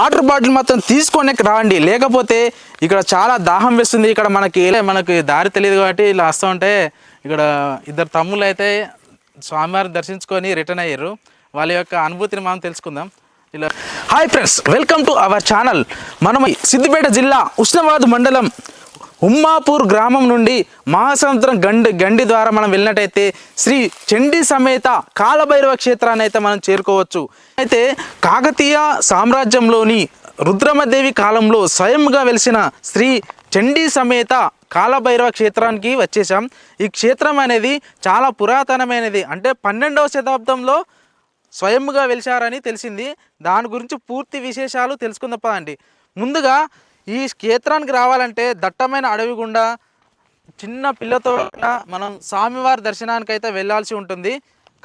Water bottle మాత్రం తీసుకొని రాండి. లేకపోతే ఇక్కడ చాలా దాహం వేస్తుంది. ఇక్కడ మనకి మనకి దారి తెలియదు కాబట్టి ఇలా వస్తూ ఉంటే ఇక్కడ ఇద్దరు తమ్ముళ్ళు అయితే స్వామివారిని దర్శించుకొని రిటర్న్ అయ్యారు. వాళ్ళ యొక్క అనుభూతిని మనం తెలుసుకుందాం. ఇలా hi friends welcome to our channel మనం సిద్దిపేట జిల్లా ఉష్ణవాద్ మండలం ఉమ్మాపూర్ గ్రామం నుండి మహాసముద్రం గండి గండి ద్వారా మనం వెళ్ళినట్టయితే శ్రీ చండీ సమేత కాలభైరవ క్షేత్రాన్ని అయితే మనం చేరుకోవచ్చు. అయితే కాకతీయ సామ్రాజ్యంలోని రుద్రమదేవి కాలంలో స్వయంగా వెలిసిన శ్రీ చండీ సమేత కాలభైరవ క్షేత్రానికి వచ్చేసాం ఈ క్షేత్రం అనేది చాలా పురాతనమైనది. అంటే పన్నెండవ శతాబ్దంలో స్వయంగా వెలిశారని తెలిసింది. దాని గురించి పూర్తి విశేషాలు తెలుసుకుందాం అండి ముందుగా ఈ క్షేత్రానికి రావాలంటే దట్టమైన అడవి గుండా చిన్న పిల్లతో మనం స్వామివారి దర్శనానికి అయితే వెళ్ళాల్సి ఉంటుంది.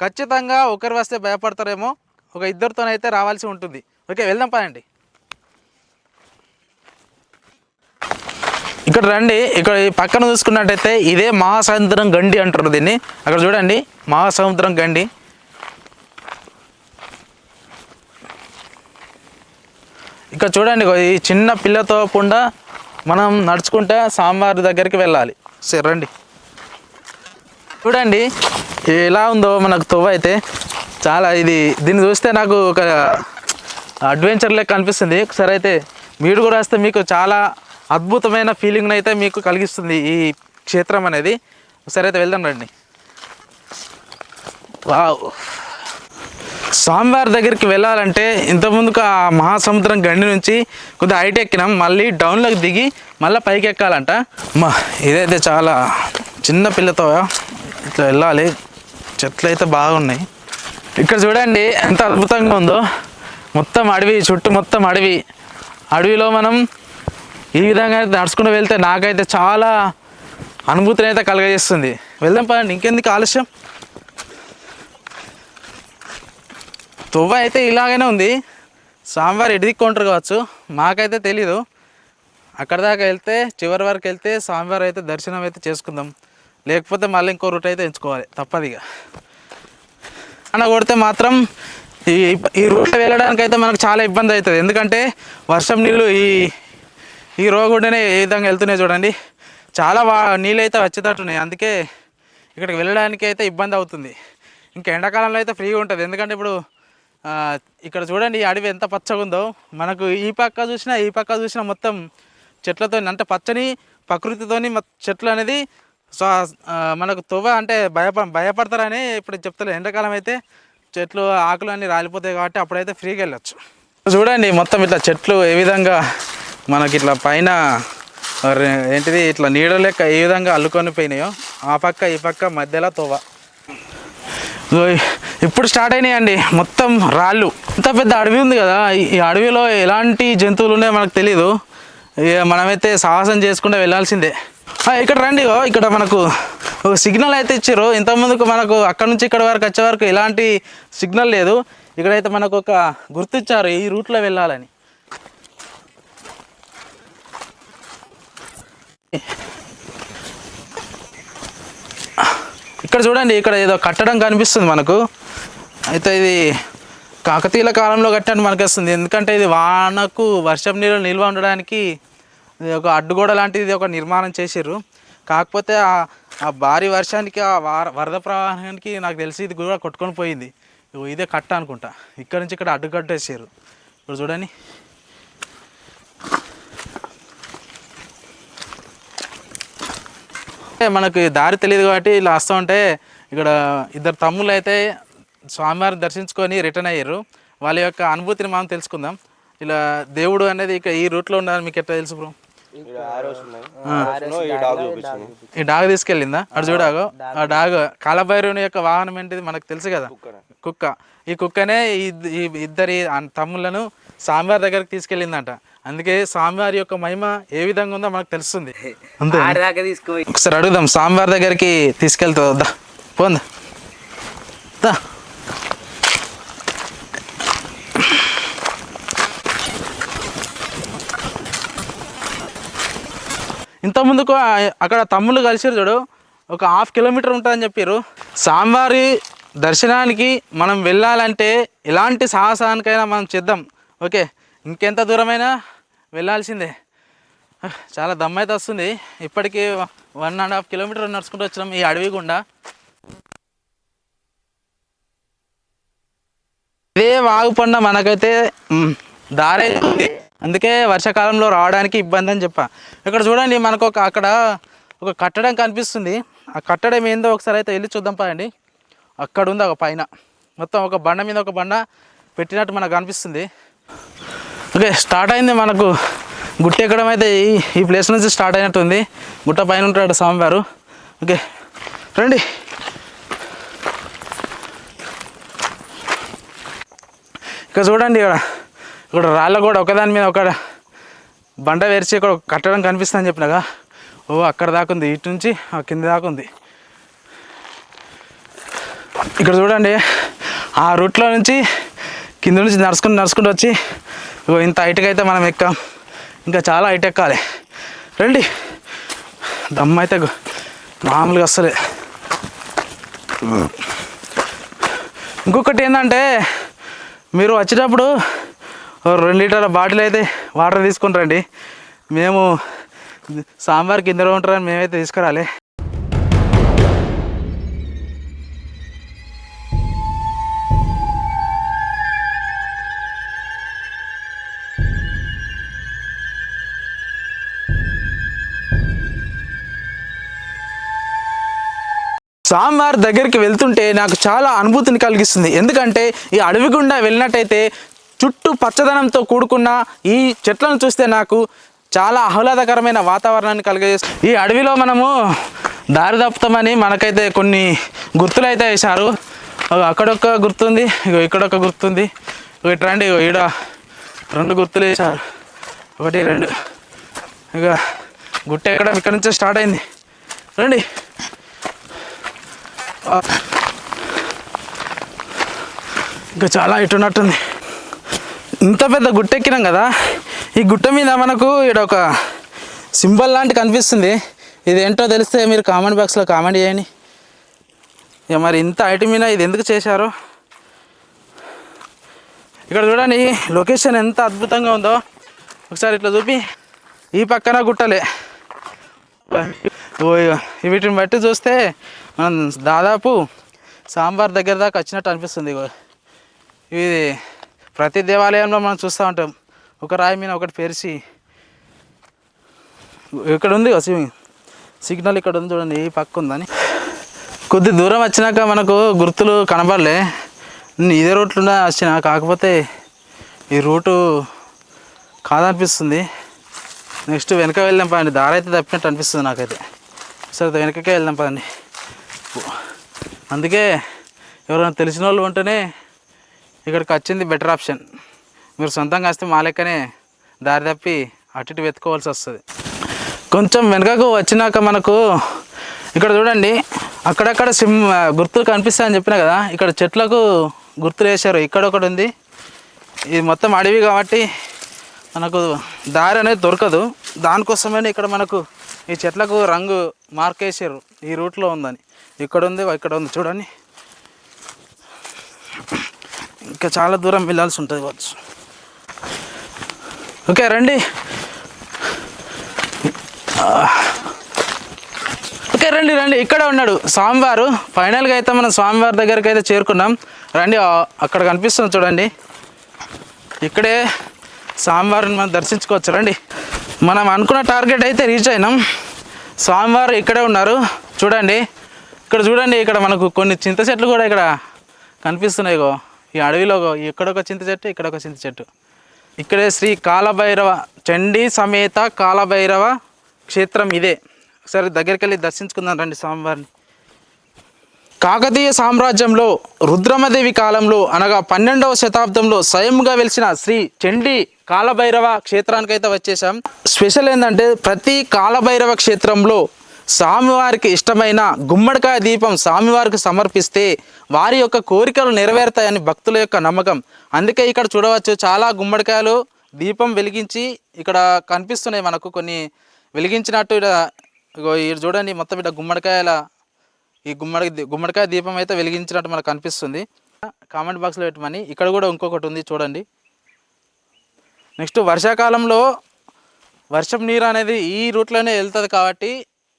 ఖచ్చితంగా ఒకరు వస్తే భయపడతారేమో ఒక ఇద్దరితోనైతే రావాల్సి ఉంటుంది. ఓకే వెళ్దాం పదండి. ఇక్కడ రండి ఇక్కడ ఈ పక్కన చూసుకున్నట్టయితే ఇదే మహాసముద్రం గండి అంటారు దీన్ని. అక్కడ చూడండి మహాసముద్రం గండి. ఇక్కడ చూడండి ఈ చిన్న పిల్లతో పుండా మనం నడుచుకుంటే సాంబార్ దగ్గరికి వెళ్ళాలి. సరే రండి. చూడండి ఎలా ఉందో మనకు తొవ్వ అయితే చాలా ఇది దీన్ని చూస్తే నాకు ఒక అడ్వెంచర్ లెక్క అనిపిస్తుంది. ఒకసారి అయితే మీరు కూడా వస్తే మీకు చాలా అద్భుతమైన ఫీలింగ్ అయితే మీకు కలిగిస్తుంది ఈ క్షేత్రం అనేది. ఒకసారి అయితే వెళ్దాం రండి. వావ్. స్వామివారి దగ్గరికి వెళ్ళాలంటే ఇంతకుముందుకు ఆ మహాసముద్రం గండి నుంచి కొద్దిగా హైట్ ఎక్కినాం. మళ్ళీ డౌన్లోకి దిగి మళ్ళీ పైకి ఎక్కాలంట. మా ఇదైతే చాలా చిన్న పిల్లతో ఇట్లా వెళ్ళాలి. చెట్లు అయితే బాగున్నాయి. ఇక్కడ చూడండి ఎంత అద్భుతంగా ఉందో. మొత్తం అడవి చుట్టూ మొత్తం అడవి. అడవిలో మనం ఈ విధంగా అయితే నడుచుకుంటూ వెళ్తే నాకైతే చాలా అనుభూతిని అయితే కలగజేస్తుంది. వెళ్దాం పదండి ఇంకెందుకు ఆలస్యం? తువ్వ అయితే ఇలాగనే ఉంది. స్వామివారు ఎడిదిక్కుంటారు కావచ్చు మాకైతే తెలీదు. అక్కడ దాకా వెళ్తే చివరి వరకు వెళ్తే స్వామివారు అయితే దర్శనం అయితే చేసుకుందాం. లేకపోతే మళ్ళీ ఇంకో రూట్ అయితే ఎంచుకోవాలి. తప్పదిగా అన్న కొడితే మాత్రం ఈ ఈ రూట్ వెళ్ళడానికి అయితే మనకు చాలా ఇబ్బంది అవుతుంది. ఎందుకంటే వర్షం నీళ్ళు ఈ ఈ రోగుండనే ఏ విధంగా వెళ్తున్నాయి చూడండి. చాలా వా నీళ్ళు అయితే వచ్చేటట్టున్నాయి. అందుకే ఇక్కడికి వెళ్ళడానికి అయితే ఇబ్బంది అవుతుంది. ఇంకా ఎండాకాలంలో అయితే ఫ్రీగా ఉంటుంది. ఎందుకంటే ఇప్పుడు ఇక్కడ చూడండి ఈ అడవి ఎంత పచ్చగా ఉందో. మనకు ఈ పక్క చూసినా ఈ పక్క చూసినా మొత్తం చెట్లతో అంటే పచ్చని ప్రకృతితోని చెట్లు అనేది సో మనకు తువ్వ అంటే భయప భయపడతారని ఇప్పుడు చెప్తలే. ఎండాకాలం అయితే చెట్లు ఆకులు అన్నీ రాలిపోతాయి కాబట్టి అప్పుడైతే ఫ్రీగా వెళ్ళొచ్చు. చూడండి మొత్తం ఇట్లా చెట్లు ఏ విధంగా మనకి ఇట్లా పైన ఏంటిది ఇట్లా నీడ లెక్క ఏ విధంగా అల్లుకొని పోయినాయో. ఆ పక్క ఈ పక్క మధ్యలో తోవ ఇప్పుడు స్టార్ట్ అయినాయండి. మొత్తం రాళ్ళు. ఇంత పెద్ద అడవి ఉంది కదా. ఈ- అడవిలో ఎలాంటి జంతువులు ఉన్నాయో మనకు తెలీదు. ఇక మనమైతే సాహసం చేసుకుంటూ వెళ్ళాల్సిందే. ఇక్కడ రండి ఇక్కడ మనకు ఒక సిగ్నల్ అయితే ఇచ్చారు. ఇంతకుముందుకు మనకు అక్కడ నుంచి ఇక్కడ వరకు వచ్చే వరకు ఎలాంటి సిగ్నల్ లేదు. ఇక్కడైతే మనకు ఒక గుర్తిచ్చారు ఈ రూట్లో వెళ్ళాలని. ఇక్కడ చూడండి ఇక్కడ ఏదో కట్టడం కనిపిస్తుంది మనకు. అయితే ఇది కాకతీయుల కాలంలో కట్టినట్టు మనకు వస్తుంది ఎందుకంటే ఇది వానకు వర్షం నీళ్ళు నిల్వ ఉండడానికి ఇది ఒక అడ్డుగోడ లాంటిది ఒక నిర్మాణం చేసారు కాకపోతే ఆ- భారీ వర్షానికి ఆ వార వరద ప్రవాహానికి నాకు తెలిసి ఇది కూడా కొట్టుకొని పోయింది. ఇదే కట్ట అనుకుంటా. ఇక్కడ నుంచి ఇక్కడ అడ్డుగడ్డ వేసారు ఇప్పుడు చూడండి. మనకు దారి తెలియదు కాబట్టి ఇలా వస్తూ ఉంటే ఇక్కడ ఇద్దరు తమ్ముళ్ళు అయితే స్వామివారిని దర్శించుకొని రిటర్న్ అయ్యారు. వాళ్ళ యొక్క అనుభూతిని మనం తెలుసుకుందాం. ఇలా దేవుడు అనేది ఇక ఈ రూట్లో ఉండాలని మీకు ఎట్లా తెలుసు బ్రో? ఈ డాగ్ తీసుకెళ్ళిందా? అటు చూడాగో ఆ డాగ్. కాలభైరవుని యొక్క వాహనం ఏంటిది మనకు తెలుసు కదా? కుక్క. ఈ కుక్కనే ఈ ఇద్- ఈ ఇద్దరి తమ్ముళ్ళను స్వామివారి దగ్గరికి తీసుకెళ్ళిందంట. అందుకే స్వామివారి యొక్క మహిమ ఏ విధంగా ఉందో మనకు తెలుస్తుంది. ఒకసారి అడుగుదాం. స్వామివారి దగ్గరికి తీసుకెళ్తా వద్దా పోందా. దా. ఇంత ముందుకు అక్కడ తమ్ముళ్ళు కలిసిరు చూడు. ఒక హాఫ్ కిలోమీటర్ ఉంటుందని చెప్పారు స్వామివారి దర్శనానికి మనం వెళ్ళాలంటే ఎలాంటి సాహసానికైనా మనం చేద్దాం. ఓకే ఇంకెంత దూరమైనా వెళ్ళాల్సిందే. చాలా దమ్మైతే వస్తుంది. ఇప్పటికీ వన్ అండ్ హాఫ్ కిలోమీటర్ నడుచుకుంటూ వచ్చినాం ఈ అడవి గుండా. ఇదే వాగుపండ మనకైతే దారైతుంది ఉంది. అందుకే వర్షాకాలంలో రావడానికి ఇబ్బంది అని చెప్పా. ఇక్కడ చూడండి మనకు ఒక అక్కడ ఒక కట్టడం కనిపిస్తుంది. ఆ కట్టడం ఏందో ఒకసారి అయితే వెళ్ళి చూద్దాం పాయండి అక్కడ ఉంది ఒక పైన. మొత్తం ఒక బండ మీద ఒక బండ పెట్టినట్టు మనకు కనిపిస్తుంది ఓకే స్టార్ట్ అయింది మనకు గుట్ట ఎక్కడం అయితే ఈ ఈ ప్లేస్ నుంచి స్టార్ట్ అయినట్టుంది. గుట్ట పైన ఉంటాడు స్వామివారు. ఓకే రండి. ఇక్కడ చూడండి ఇక్కడ. ఇక్కడ రాళ్ళ కూడా ఒకదాని మీద ఒక బండ వేర్చి ఇక్కడ ఒక కట్టడం కనిపిస్తుందని చెప్పినగా. ఓ అక్కడ దాకా ఉంది. ఇటు నుంచి ఆ కింద దాకా ఉంది. ఇక్కడ చూడండి ఆ రూట్లో నుంచి కింద నుంచి నడుచుకుంటూ నడుచుకుంటూ వచ్చి ఇగో ఇంత హైట్కి అయితే మనం ఎక్కాం. ఇంకా చాలా హైట్ ఎక్కాలి. రండి. దమ్ అయితే మామూలుగా అస్సలే. ఇంకొకటి ఏంటంటే మీరు వచ్చేటప్పుడు రెండు లీటర్ల బాటిల్ అయితే వాటర్ తీసుకుని రండి. మేము సాంబార్ కింద ఉంటారని మేమైతే తీసుకురాలి. స్వామివారి దగ్గరికి వెళ్తుంటే నాకు చాలా అనుభూతిని కలిగిస్తుంది. ఎందుకంటే ఈ అడవి గుండా వెళ్ళినట్టయితే చుట్టూ పచ్చదనంతో కూడుకున్న ఈ చెట్లను చూస్తే నాకు చాలా ఆహ్లాదకరమైన వాతావరణాన్ని కలిగజేస్తుంది. ఈ అడవిలో మనము దారి తప్పుతామని మనకైతే కొన్ని గుర్తులు అయితే వేశారు. అక్కడొక్క అక్కడొక గుర్తుంది ఇగో ఇక్కడొక గుర్తుంది. ఇగో ఇగో ఈడ రెండు గుర్తులు వేశారు. ఒకటి రెండు. ఇక గుట్ట ఎక్కడ ఇక్కడ నుంచే స్టార్ట్ అయింది. రండి. ఇంకా చాలా ఇటు ఉన్నట్టుంది. ఇంత పెద్ద గుట్ట ఎక్కినాం కదా ఈ గుట్ట మీద మనకు ఇక్కడ ఒక సింబల్ లాంటి కనిపిస్తుంది. ఇది ఏంటో తెలిస్తే మీరు కామెంట్ బాక్స్లో కామెంట్ చేయండి. ఇక మరి ఇంత హైట్ మీద ఇది ఎందుకు చేశారో? ఇక్కడ చూడండి లొకేషన్ ఎంత అద్భుతంగా ఉందో. ఒకసారి ఇట్లా చూపి. ఈ పక్కన గుట్టలే. ఓ వీటిని బట్టి చూస్తే మనం దాదాపు సాంబార్ దగ్గర దాకా వచ్చినట్టు అనిపిస్తుంది ఇది ప్రతి దేవాలయంలో మనం చూస్తూ ఉంటాం. ఒక రాయి మీద ఒకటి పెరిచి ఇక్కడ ఉంది కదా సిగ్నల్ సిగ్నల్ ఇక్కడ ఉంది చూడండి ఈ పక్క ఉందని. కొద్ది దూరం వచ్చినాక మనకు గుర్తులు కనబడలే. నేను ఇదే రూట్లో వచ్చిన కాకపోతే ఈ రూటు కాదనిపిస్తుంది. నెక్స్ట్ వెనక వెళ్ళాం పదండి. దారి అయితే తప్పినట్టు అనిపిస్తుంది నాకైతే. సరే వెనకకే వెళ్దాం పదండి. అందుకే ఎవరైనా తెలిసిన వాళ్ళు ఉంటేనే ఇక్కడికి వచ్చింది బెటర్ ఆప్షన్ మీరు సొంతంగా వస్తే మా లెక్కనే దారి తప్పి అటు ఇటు వెతుకోవాల్సి వస్తుంది. కొంచెం వెనకకు వచ్చినాక మనకు ఇక్కడ చూడండి అక్కడక్కడ సిమ్ గుర్తులు కనిపిస్తాయని చెప్పినా కదా ఇక్కడ చెట్లకు గుర్తులు వేశారు. ఇక్కడ ఒకటి ఉంది. ఇది మొత్తం అడవి కాబట్టి మనకు దారి అనేది దొరకదు. దానికోసమని ఇక్కడ మనకు ఈ చెట్లకు రంగు మార్కేసారు ఈ రూట్లో ఉందని. ఇక్కడ ఉంది ఇక్కడ ఉంది. చూడండి. ఇంకా చాలా దూరం వెళ్ళాల్సి ఉంటుంది కావచ్చు. ఓకే రండి. ఓకే రండి రండి. ఇక్కడ ఉన్నాడు స్వామివారు. ఫైనల్గా అయితే మనం స్వామివారి దగ్గరికి అయితే చేరుకున్నాం. రండి అక్కడ కనిపిస్తుంది చూడండి. ఇక్కడే స్వామివారిని మనం దర్శించుకోవచ్చు. రండి. మనం అనుకున్న టార్గెట్ అయితే రీచ్ అయినాం. స్వామివారు ఇక్కడే ఉన్నారు. చూడండి. ఇక్కడ చూడండి ఇక్కడ మనకు కొన్ని చింత చెట్లు కూడా ఇక్కడ కనిపిస్తున్నాయిగో ఈ అడవిలో ఇక్కడొక ఇక్కడ ఒక చింత చెట్టు ఇక్కడ ఒక చింత చెట్టు. ఇక్కడే శ్రీ కాలభైరవ చండీ సమేత కాలభైరవ క్షేత్రం ఇదే. ఒకసారి దగ్గరికి వెళ్ళి దర్శించుకుందాం రండి స్వామివారిని. కాకతీయ సామ్రాజ్యంలో రుద్రమదేవి కాలంలో అనగా పన్నెండవ శతాబ్దంలో స్వయంగా వెలిసిన శ్రీ చండీ కాలభైరవ క్షేత్రానికి అయితే వచ్చేసాం. స్పెషల్ ఏంటంటే ప్రతి కాలభైరవ క్షేత్రంలో స్వామివారికి ఇష్టమైన గుమ్మడికాయ దీపం స్వామివారికి సమర్పిస్తే వారి యొక్క కోరికలు నెరవేరుతాయని భక్తుల యొక్క నమ్మకం. అందుకే ఇక్కడ చూడవచ్చు చాలా గుమ్మడికాయలు దీపం వెలిగించి ఇక్కడ కనిపిస్తున్నాయి మనకు కొన్ని వెలిగించినట్టు ఇక్కడ ఇక్కడ చూడండి మొత్తం ఇక్కడ గుమ్మడికాయల ఈ గుమ్మడి గుమ్మడికాయ దీపం అయితే వెలిగించినట్టు మనకు కనిపిస్తుంది. కామెంట్ బాక్స్లో పెట్టమని. ఇక్కడ కూడా ఇంకొకటి ఉంది చూడండి. నెక్స్ట్ వర్షాకాలంలో వర్షం నీరు అనేది ఈ రూట్లోనే వెళ్తుంది కాబట్టి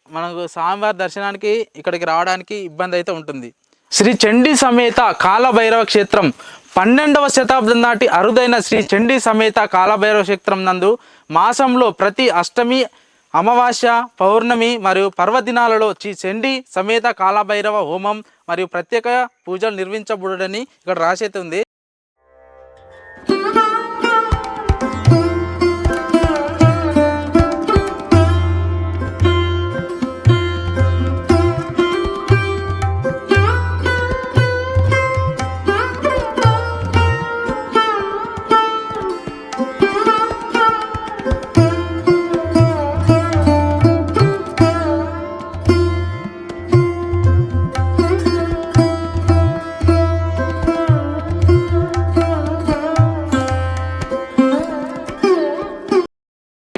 మనకు స్వామివారి దర్శనానికి ఇక్కడికి రావడానికి ఇబ్బంది అయితే ఉంటుంది. శ్రీ చండీ సమేత కాలభైరవ క్షేత్రం పన్నెండవ శతాబ్దం నాటి అరుదైన శ్రీ చండీ సమేత కాలభైరవ క్షేత్రం నందు మాసంలో ప్రతి అష్టమి అమావాస్య పౌర్ణమి మరియు పర్వదినాలలో శ్రీ చండీ సమేత కాలభైరవ హోమం మరియు ప్రత్యేక పూజలు నిర్వహించబడని ఇక్కడ రాసైతే ఉంది.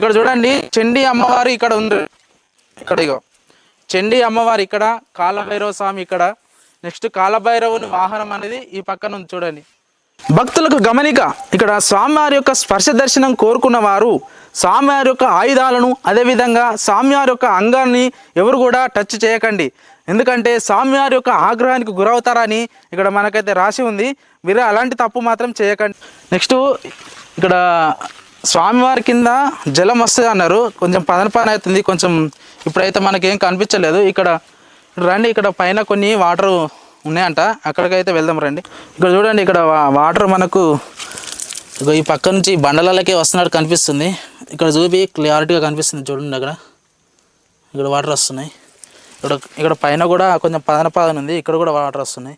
ఇక్కడ చూడండి చండీ అమ్మవారు ఇక్కడ ఉంది. ఇక్కడ ఇగో చండీ అమ్మవారు ఇక్కడ కాలభైరవ స్వామి ఇక్కడ. నెక్స్ట్ కాలభైరవుని వాహనం అనేది ఈ పక్కన ఉంది చూడండి. భక్తులకు గమనిక ఇక్కడ స్వామివారి యొక్క స్పర్శ దర్శనం కోరుకున్న వారు స్వామివారి యొక్క ఆయుధాలను అదేవిధంగా స్వామివారి యొక్క అంగాన్ని ఎవరు కూడా టచ్ చేయకండి. ఎందుకంటే స్వామివారి యొక్క ఆగ్రహానికి గురవుతారని ఇక్కడ మనకైతే రాసి ఉంది. మీరు అలాంటి తప్పు మాత్రం చేయకండి. నెక్స్ట్ ఇక్కడ స్వామివారి కింద జలం వస్తుంది అన్నారు. కొంచెం పదన పని అవుతుంది కొంచెం ఇప్పుడైతే మనకేం కనిపించలేదు. ఇక్కడ రండి ఇక్కడ పైన కొన్ని వాటర్ ఉన్నాయంట. అక్కడికైతే వెళ్దాం రండి. ఇక్కడ చూడండి ఇక్కడ వాటర్ మనకు ఈ పక్క నుంచి బండలకే వస్తున్నట్టు కనిపిస్తుంది. ఇక్కడ చూపి క్లారిటీగా కనిపిస్తుంది చూడండి అక్కడ. ఇక్కడ వాటర్ వస్తున్నాయి. ఇక్కడ ఇక్కడ పైన కూడా కొంచెం పదన పదన ఉంది. ఇక్కడ కూడా వాటర్ వస్తున్నాయి.